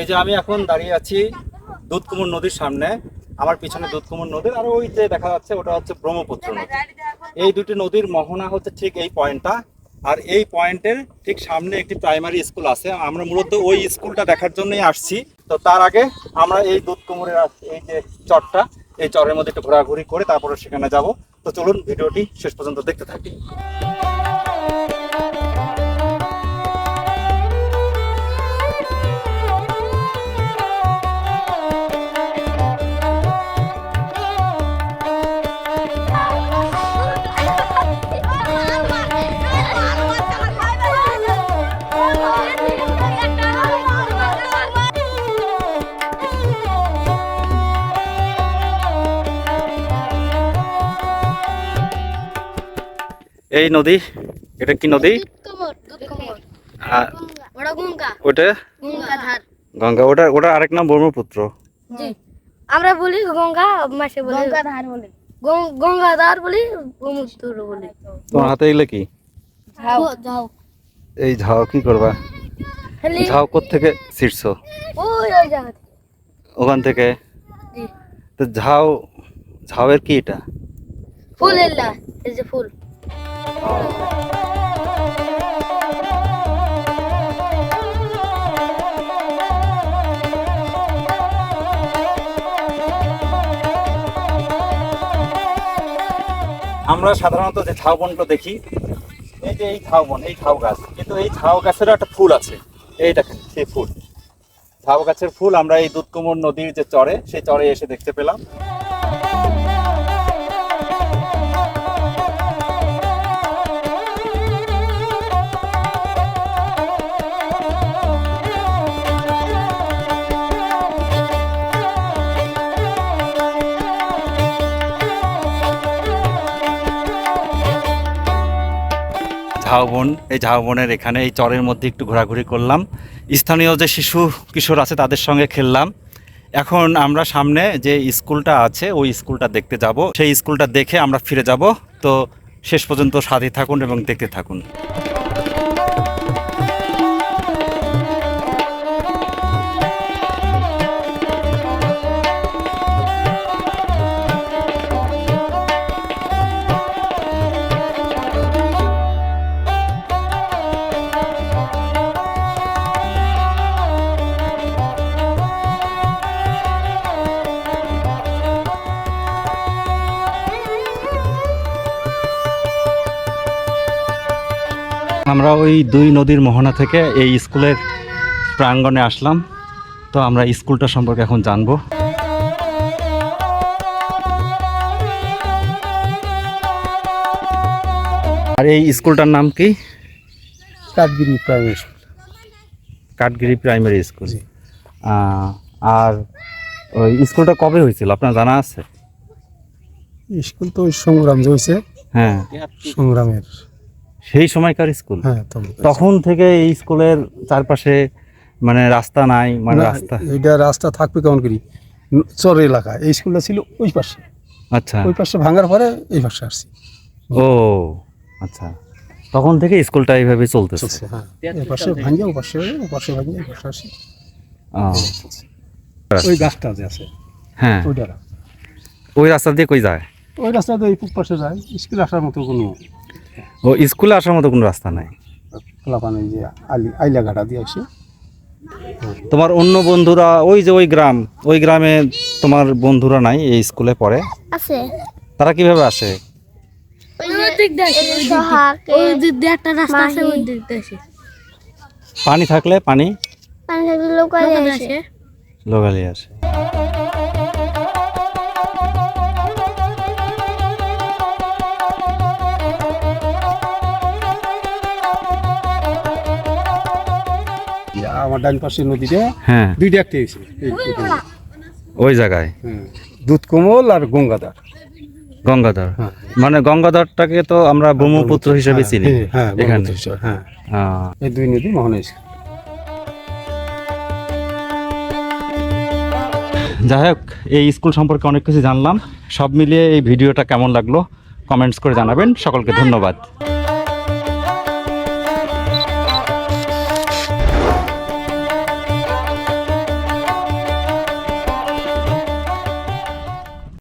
এই যে আমি এখন দাঁড়িয়ে আছি দুধকুমুর নদীর সামনে, আমার পিছনে দুধকুমুর নদী, আর ওই যে দেখা যাচ্ছে ওটা হচ্ছে ব্রহ্মপুত্র নদী। এই দুটি নদীর মোহনা হচ্ছে ঠিক এই পয়েন্টটা, আর এই পয়েন্টের ঠিক সামনে একটি প্রাইমারি স্কুল আছে। আমরা মূলত ওই স্কুলটা দেখার জন্যই আসছি। তো তার আগে আমরা এই দুধকুমুরের এই যে চরটা, এই চরের মধ্যে একটু ঘোরাঘুরি করে তারপরে সেখানে যাব। তো চলুন ভিডিওটি শেষ পর্যন্ত দেখতে থাকি। এই নদী এটা কি নদী? ওটা গঙ্গা ওটা? গঙ্গা ধার গঙ্গা ওটা ওটা আরেক নাম ব্রহ্মপুত্র। আমরা বলি গঙ্গা মাসে বলি গঙ্গা ধার বলি গঙ্গা বলি ব্রহ্মপুত্র বলি। তোমার হাতে এগুলো কি? যাও যাও এই ঝাও কি করবা? ঝাও থেকে ছিটছো? থেকে। ওখান থেকে? তো ঝাও ঝাউয়ের কি এটা? ফুল এলা এই যে ফুল। আমরা সাধারণত যে ঝাউ বনটা দেখি, এই যে এই ঝাউবন এই ঝাউ গাছ, কিন্তু এই ঝাউ গাছেরও একটা ফুল আছে। এই দেখেন সেই ফুল। ঝাউ গাছের ফুল, আমরা এই দুধকুমোর নদীর যে চরে, সেই চরে এসে দেখতে পেলাম। ঝাউবন, এই ঝাউবনের এখানে এই চরের মধ্যে একটু ঘোরাঘুরি করলাম। স্থানীয় যে শিশু কিশোর আছে তাদের সঙ্গে খেললাম। এখন আমরা সামনে যে স্কুলটা আছে, ওই স্কুলটা দেখতে যাব। সেই স্কুলটা দেখে আমরা ফিরে যাব। তো শেষ পর্যন্ত সাথে থাকুন এবং দেখতে থাকুন। আমরা ওই দুই নদীর মোহনা থেকে এই স্কুলের প্রাঙ্গণে আসলাম। তো আমরা স্কুলটা সম্পর্কে এখন জানব। আর এই স্কুলটার নাম কি? Kathgiri primary school. Kathgiri primary school. আর ওই স্কুলটা কবে হয়েছিল? আপনার জানা আছে? স্কুল তো ওই সংগ্রাম হয়েছে। হ্যাঁ। সংগ্রামের সেই সময়কার স্কুল। হ্যাঁ তখন তখন থেকে এই স্কুলের চারপাশে মানে রাস্তা নাই মানে রাস্তা। এইটা রাস্তা থাকবে কেমন করি? চর এলাকা এই স্কুলটা ছিল ওই পাশে। আচ্ছা। ওই পাশে ভাঙার পরে এই পাশে আসছি। ও আচ্ছা। তখন থেকে স্কুলটা এইভাবে চলতেছে। চলছে হ্যাঁ। এই পাশে ভাঙে ও পাশে ও পাশে ভাঙে এই পাশে আসি ওই গাছটা যে আছে হ্যাঁ। ওইটা। ওই রাস্তা দিয়ে কই যায়? ওই রাস্তা দিয়ে এই পাশে যায় স্কুল আসার মতো কোনো ও স্কুলে আসার মতো কোনো রাস্তা নাই? খোলাপানি যে আলি আইলা ঘাটা দিয়ে আসে। তোমার অন্য বন্ধুরা ওই যে ওই গ্রাম ওই গ্রামে তোমার বন্ধুরা নাই এই স্কুলে পড়ে? আছে। তারা কীভাবে আসে। পানি থাকলে পানি? পানি থাকলে লোকালে আসে। লোকালি আসে। আমার ডান পাশে নদীতে হ্যাঁ। দুইটা একটা হয়েছে। ওই জায়গায়? হ্যাঁ দুধ কোমল আর গঙ্গাদার গঙ্গাধর। হ্যাঁ। মানে গঙ্গাধরটাকে তো আমরা ব্রহ্মপুত্র হিসেবে হ্যাঁ, চিনি হ্যাঁ এখানে। হ্যাঁ। এই দুই নদী মোহনা যাই হোক এই স্কুল সম্পর্কে অনেক কিছু জানলাম। সব মিলিয়ে এই ভিডিওটা কেমন লাগল? কমেন্টস করে জানাবেন। সকলকে ধন্যবাদ।